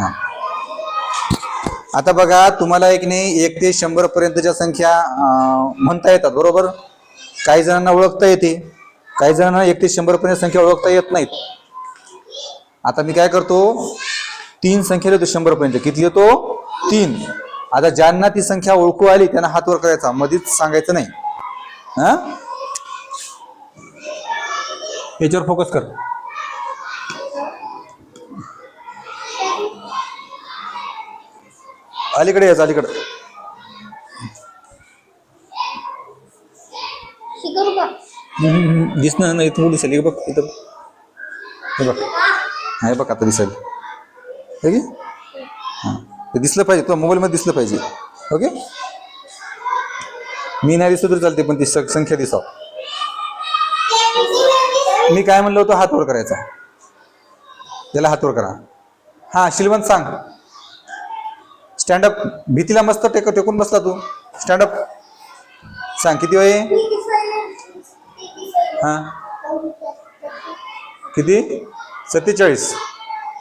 हा. आता बघा तुम्हाला एक नाही एक ते शंभर पर्यंतच्या संख्या म्हणता येतात बरोबर? काही जणांना ओळखता येते काही जणांना एक ते शंभर पर्यंत संख्या ओळखता येत नाहीत. आता मी काय करतो तीन संख्या लिहितो शंभर पर्यंत. किती येतो? तीन. आता ज्यांना ती संख्या ओळखू आली त्यांना हात वर करायचा. मधीच सांगायचं नाही. हा? याच्यावर फोकस कर. अलीकडे यायचं अलीकडे. दिसणार नाही इथं दिसेल. हे बघ इथं. हे बघ. हा हे बघ आता दिसेल. ओके हां. ते दिसलं पाहिजे तुला मोबाईलमध्ये दिसलं पाहिजे. ओके? मी नाही दिसलं तरी चालते पण ती स- संख्या दिसाव. मी काय म्हणलं होतं? हात वर करायचा. त्याला हात वर करा. हा शिलवंत सांग. स्टँडअप भीतीला मस्त टेक टेकून बसला तू. स्टँडअप सांग किती वय? आहे? हा. किती? सत्तेचाळीस.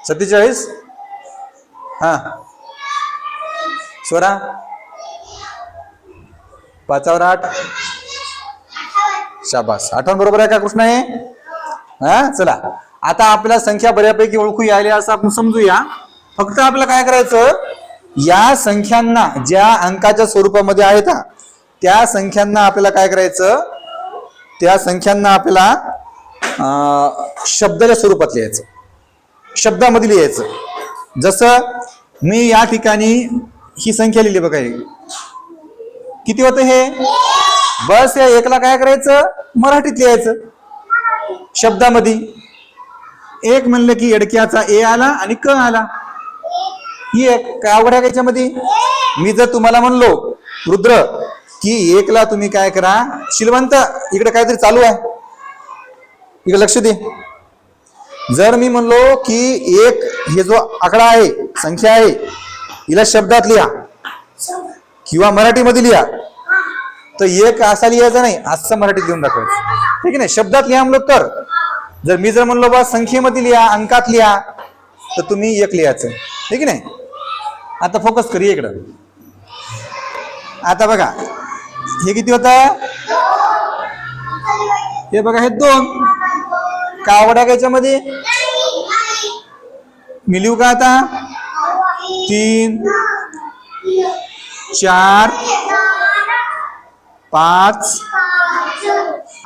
सत्तेचाळीस? हा. स्वरा पाचावर आठ. शाबास. आठवण बरोबर आहे का कृष्ण आहे हा चला. आता आपल्याला संख्या बऱ्यापैकी ओळखू यायला असं आपण समजूया. फक्त आपल्याला काय करायचं? या संख्यांना ज्या अंकाच्या स्वरूपामध्ये आहेत त्या संख्यांना आपल्याला काय करायचं? त्या संख्यांना आपल्याला शब्दाच्या स्वरूपात लिहायचं. शब्दामध्ये लिहायचं. जसं मी या ठिकाणी ही संख्या लिहिली बघा किती होतं हे? बस या एकला काय करायचं? मराठीत लिहायचं. शब्दामध्ये एक म्हणलं की एडक्याचा ए आला आणि क आला. ही एक काय अवघड आहे का याच्यामध्ये? मी जर तुम्हाला म्हणलो रुद्र की एकला तुम्ही काय करा? शिलवंत इकडे काहीतरी चालू आहे. इकडे लक्ष दे. जर मी म्हणलो की एक हे जो आकडा आहे संख्या आहे हिला शब्दात लिहा. किंवा मराठीमध्ये लिहा. तर एक असा लिहायचा नाही असं मराठीत लिहून दाखवायचं. ठीक आहे नाही शब्दात लिहा म्हणलो तर. जर मी जर म्हणलो बा संख्येमध्ये लिहा अंकात लिहा तर तुम्ही एक लिहायचं ठीक नाही? आता फोकस करूया इकडं. आता बघा हे किती होत? हे बघा हे दोन. का आवड आहे का याच्यामध्ये? मी का आता? तीन चार पाच.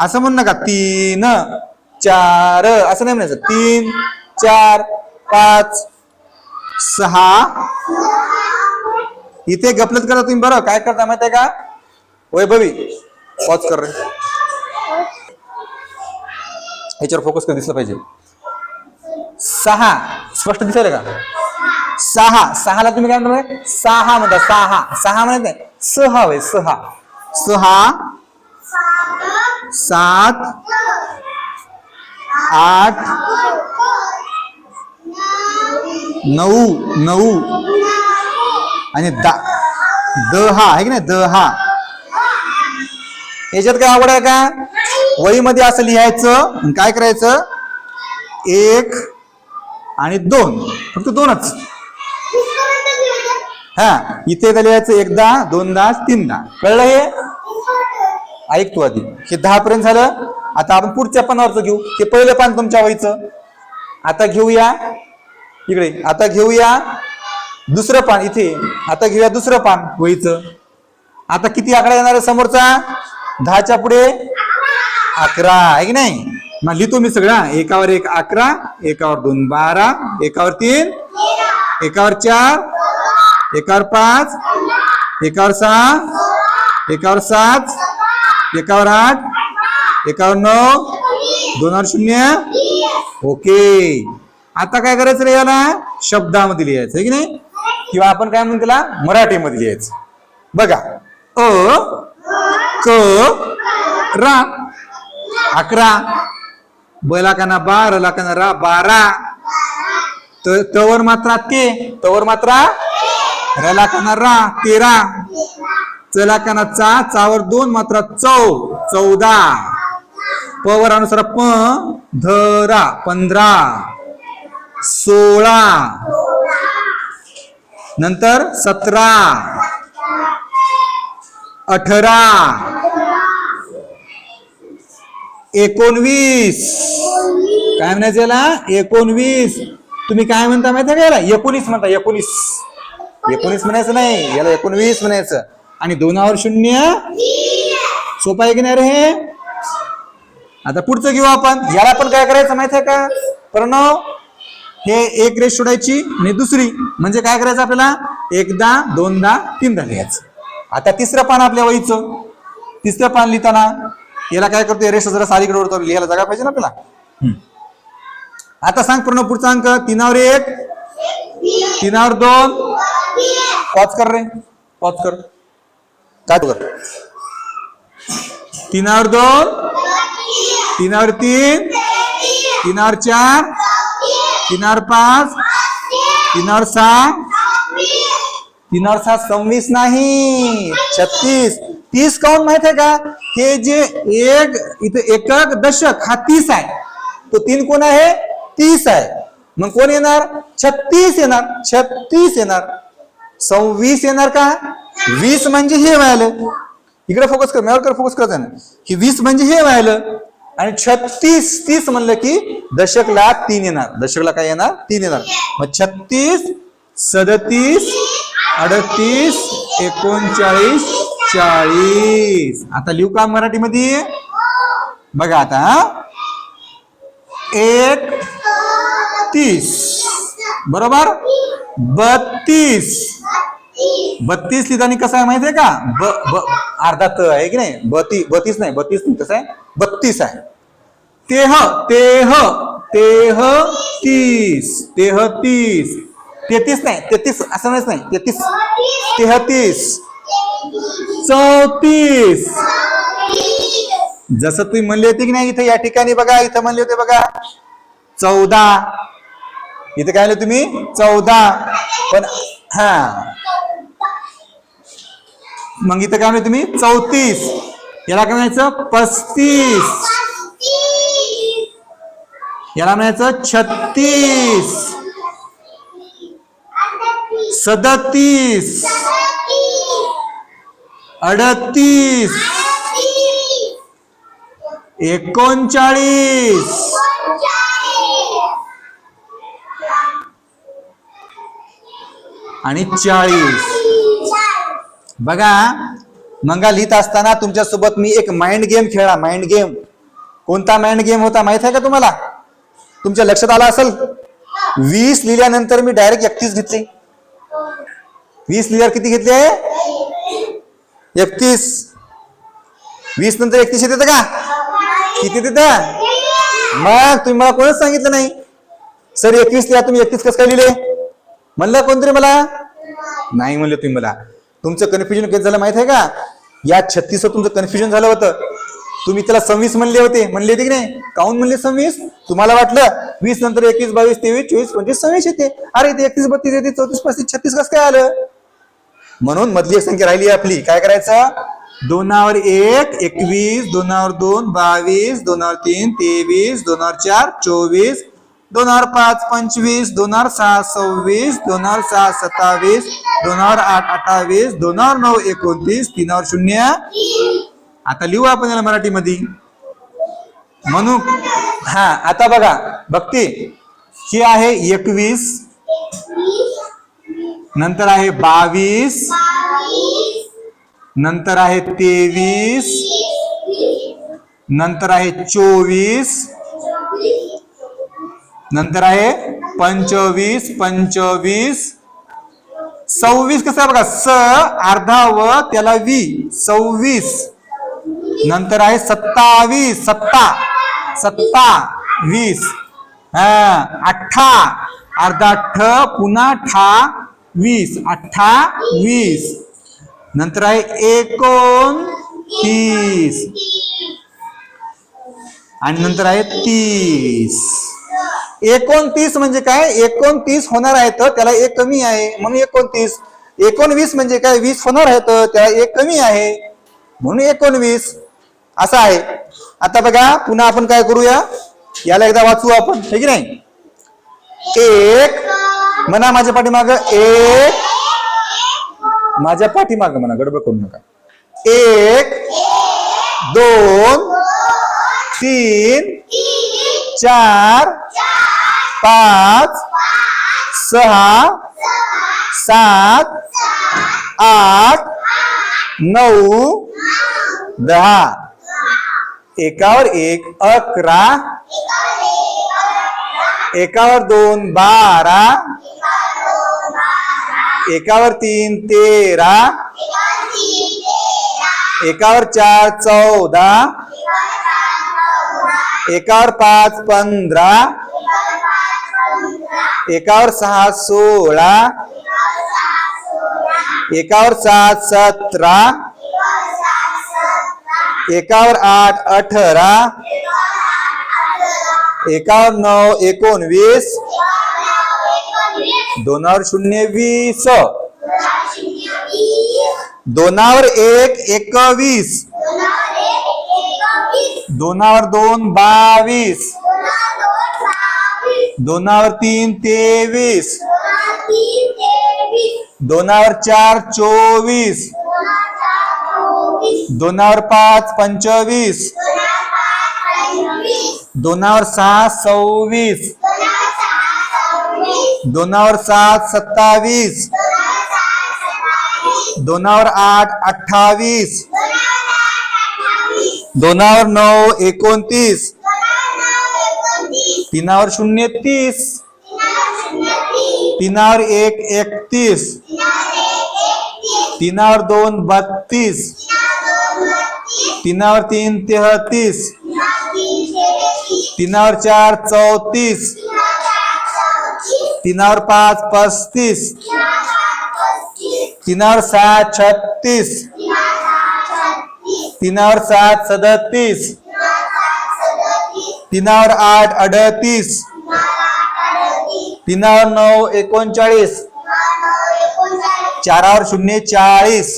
असं म्हण नका. तीन चार असं नाही म्हणायचं. तीन चार पाच, सहा. इथे गपलत करा तुम्ही बरं. काय करता माहिती आहे का? वैभवी पॉज कर रे. ह्याच्यावर फोकस कर दिसलं पाहिजे? सहा. स्पष्ट दिसेल का? सहा. सहाला तुम्ही काय म्हणता सहा म्हणता. सहा. सहा म्हणत नाही. सहा वय सहा. सहा. सात. आठ. नऊ नऊ. आणि दा हा आहे की नाही? द हा. याच्यात काय आवड आहे का? वहीमध्ये असं लिहायचं आणि काय करायचं? एक आणि दोन. फक्त दोनच. हा इथे एकदा लिहायचं एकदा दोनदा तीनदा. कळलं हे? ऐकतो आधी. हे दहा पर्यंत झालं. आता आपण पुढच्या पानावरचं घेऊ. हे पहिलं पान तुमच्या वहीचं. आता घेऊया. इकडे आता घेऊया दुसरं पान इथे. आता घेऊया दुसरं पान. वहीचं. आता किती आकडा येणार आहे समोरचा? दहाच्या पुढे अकरा आहे की नाही? मग लिहितो मी सगळा. एकावर एक अकरा एकावर दोन बारा एकावर तीन एकावर चार एकावर पाच एकावर सहा एकावर सात एकावर आठ एकावर नऊ दोनावर शून्य. ओके. आता काय करायचं रे याला? शब्दामध्ये लिहायचं आहे की नाही? किंवा आपण काय म्हणतो त्याला? मराठीमध्ये लिहायचं. बघा. अ क रा अकरा. बलाकाना बार लाकाना रा बारा. त तवर मात्रा ते तवर मात्रा रलाकाना रा तेरा. चलाकाना चा चावर दोन मात्रा चौ चौदा. पवर अनुसार प धरा पंधरा. सोळा. नंतर सतरा. अठरा. एकोणवीस. काय म्हणायचं याला? एकोणवीस. तुम्ही काय म्हणता माहिती का याला? एकोणीस म्हणता एकोणीस. एकोणीस म्हणायचं नाही याला एकोणवीस म्हणायचं. आणि दोनावर शून्य. सोपा आहे की नाही रे हे? आता पुढचं घेऊ आपण. याला पण काय करायचं माहिती आहे का? प्रणव हे एक रेष सोडायची आणि दुसरी म्हणजे काय करायचं आपल्याला? एकदा दोनदा तीनदा लिहायचं. आता तिसरं पान आपल्या वहीचं. तिसरं पान लिहिताना याला काय करतो रेष जरा सारीकडे ओढतो लिहायला जागा पाहिजे ना आपल्याला? आता सांग पूर्ण पुढचा अंक. तीनावर एक तीनावर दोन. पॉच कर रे. पॉच कर. काय कर? तीनावर दोन तीनावर तीन तीनावर चार तीनावर पाच. तीनावर सहा. तीनावर सहा सव्वीस नाही. छत्तीस. तीस काउन माहीत आहे का? हे जे एक इथे एकक दशक हा तीस आहे. तो तीन कोण आहे? तीस आहे. मग कोण येणार? छत्तीस येणार. छत्तीस येणार. सव्वीस येणार का? वीस म्हणजे हे व्हायलं. इकडे फोकस कर माझ्यावर फोकस करत ना की वीस म्हणजे हे व्हायलं. आणि छत्तीस तीस म्हणलं की दशकला तीन येणार. दशकला काय येणार? तीन येणार. मग छत्तीस सदतीस अडतीस एकोणचाळीस चाळीस. आता लिहू का मराठीमध्ये? बघा आता एक तीस. बरोबर? बत्तीस. बत्तीस लिहिताना कसं आहे माहितीये का? ब ब अर्धा त आहे की नाही? बती बत्तीस नाही बत्तीस नाही कसं आहे. बत्तीस आहे. तेह तेह तेह तीस तेह तीस. तेहतीस नाही तेहतीस असं नाहीच नाही तेहतीस. तेहतीस. चौतीस. जसं तुम्ही म्हणले होते की नाही इथे या ठिकाणी बघा इथं म्हणले होते बघा. चौदा. इथे काय म्हणले तुम्ही? चौदा. पण हा. मग इथं काय म्हणले तुम्ही? चौतीस. याला काय म्हणायचं? पस्तीस. याला म्हणायचं छत्तीस. सदतीस. अडतीस. एकोणचाळीस. आणि चाळीस. बघा मंगा लिहित असताना तुमच्यासोबत मी एक माइंड गेम खेळला माइंड गेम कोणता माइंड गेम होता माहीत आहे का तुम्हाला? तुमच्या लक्षात आला असेल? वीस लिहिल्यानंतर मी डायरेक्ट एकतीस घेतले. वीस लिहिल्यावर किती घेतले एकतीस. वीस नंतर एकतीस येते का? किती देतं? मग तुम्ही मला कोणच सांगितलं नाही. सर एकवीस लिहा तुम्ही एकतीस कसं काय लिहिले? म्हणलं कोणतरी मला? नाही म्हणलं तुम्ही मला. तुमचं कन्फ्युजन किती झालं माहीत आहे का? या छत्तीस तुमचं कन्फ्युजन झालं होतं. तुम्ही त्याला सव्वीस म्हणले होते. म्हणले होते की नाही? काउन म्हणले सव्वीस? तुम्हाला वाटलं? वीस नंतर एकवीस बावीस तेवीस चोवीस पंचवीस सव्वीस येते. अरे ते एकतीस बत्तीस येते चौतीस पस्तीस छत्तीस कसं काय आलं? म्हणून मधली एक संख्या राहिली आपली. काय करायचं? दोनावर एक एकवीस दोनावर दोन बावीस दोनावर तीन तेवीस दोनावर चार चोवीस दोन हजार पाच पंचवीस दोन हजार सहा सव्वीस दोन हजार सहा सत्तावीस दोन हजार आठ अठ्ठावीस दोन हजार नऊ एकोणतीस तीन हजार शून्य. आता लिहू आपण याला मराठीमध्ये. म्हणून हा आता बघा. बघते ही आहे एकवीस. नंतर आहे बावीस. नंतर आहे तेवीस. नंतर आहे चोवीस. नंतर आहे पंचवीस पंचवीस. सव्वीस कसं आहे बघा? स अर्धा व त्याला वी. सव्वीस. नंतर आहे सत्तावीस सत्ता. सत्ता वीस. हा अठ्ठा. अर्धा ठ पुन्हा ठा वीस. अठ्ठा वीस. नंतर आहे एकोण तीस. आणि नंतर आहे तीस. एकोणतीस म्हणजे काय? एकोणतीस होणार आहे तर त्याला एक कमी आहे. म्हणून एकोणतीस. एकोणवीस म्हणजे काय? वीस होणार आहे तर त्याला एक कमी आहे. म्हणून एकोणवीस. असं आहे. आता बघा पुन्हा आपण काय करूया? याला एकदा वाचू आपण. हे की नाही? एक. म्हणा माझ्या पाठीमाग. एक. माझ्या पाठीमाग म्हणा. गडबड करू नका. एक. दोन. तीन. चार. पाच सहा सात आठ नऊ दहा. एकावर एक अकरा. एकावर दोन बारा. एकावर तीन तेरा. एकावर चार चौदा. एकावर पाच पंधरा. एकावर सहा सोळा. एकावर सात सतरा. एकावर आठ अठरा. एकावर नऊ एकोणवीस. दोनावर शून्य वीस. दोनावर एक एकवीस. दोनावर दोन बावीस. दोनावर तीन तेवीस. दोनावर चार चोवीस. दोनावर पाच पंचवीस. दोनावर सहा सव्वीस. दोनावर सात सत्तावीस. दोनावर आठ अठ्ठावीस. दोनावर नऊ एकोणतीस. तीनावर शून्य तीस. तीनावर एक एकतीस. तीनावर दोन बत्तीस. तीनावर तीन तेहतीस. तीनावर चार चौतीस. तीनावर पाच पस्तीस. तीनावर सात छत्तीस. तीनावर सात सदतीस. तीनावर आठ अडतीस. तीनावर नऊ एकोणचाळीस. चारावर शून्य चाळीस.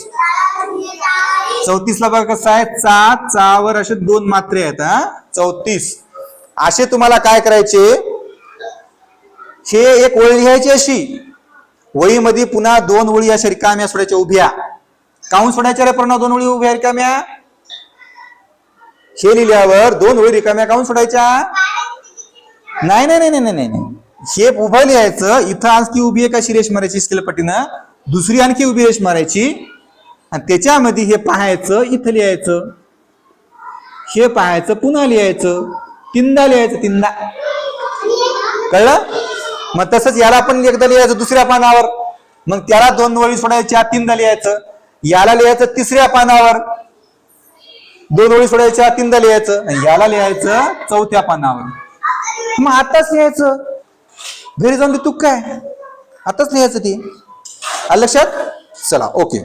चौतीस ला बघा कसं आहे सात चावर असे दोन मात्रे आहेत हा? चौतीस. असे तुम्हाला काय करायचे? हे एक ओळी लिहायची अशी. वळीमध्ये पुन्हा दोन ओळी अशा रिकाम्या सोडायच्या उभ्या. काऊन सोडायच्या रे पूर्ण दोन ओळी उभ्या रिकाम्या हे लिहिल्यावर दोन ओळी रिकाम्या काऊन सोडायच्या? नाही नाही नाही नाही नाही नाही. हे उभं लिहायचं. इथं आणखी उभी आहे का रेष मारायची स्केलपट्टीनं दुसरी आणखी उभी रेष मारायची. आणि त्याच्यामध्ये हे पाहायचं इथं लिहायचं. हे पाहायचं पुन्हा लिहायचं. तीनदा लिहायचं तीनदा. कळलं? मग तसंच याला पण एकदा लिहायचं दुसऱ्या पानावर. मग त्याला दोन वळी सोडायच्या तीनदा लिहायचं. याला लिहायचं तिसऱ्या पानावर. दोन ओळी सोडायच्या तीनदा लिहायचं आणि याला लिहायचं चौथ्या पानावर. मग आताच लिहायचं. घरी जाऊन ते तू काय? आताच लिहायचं ते. लक्षात? चला ओके.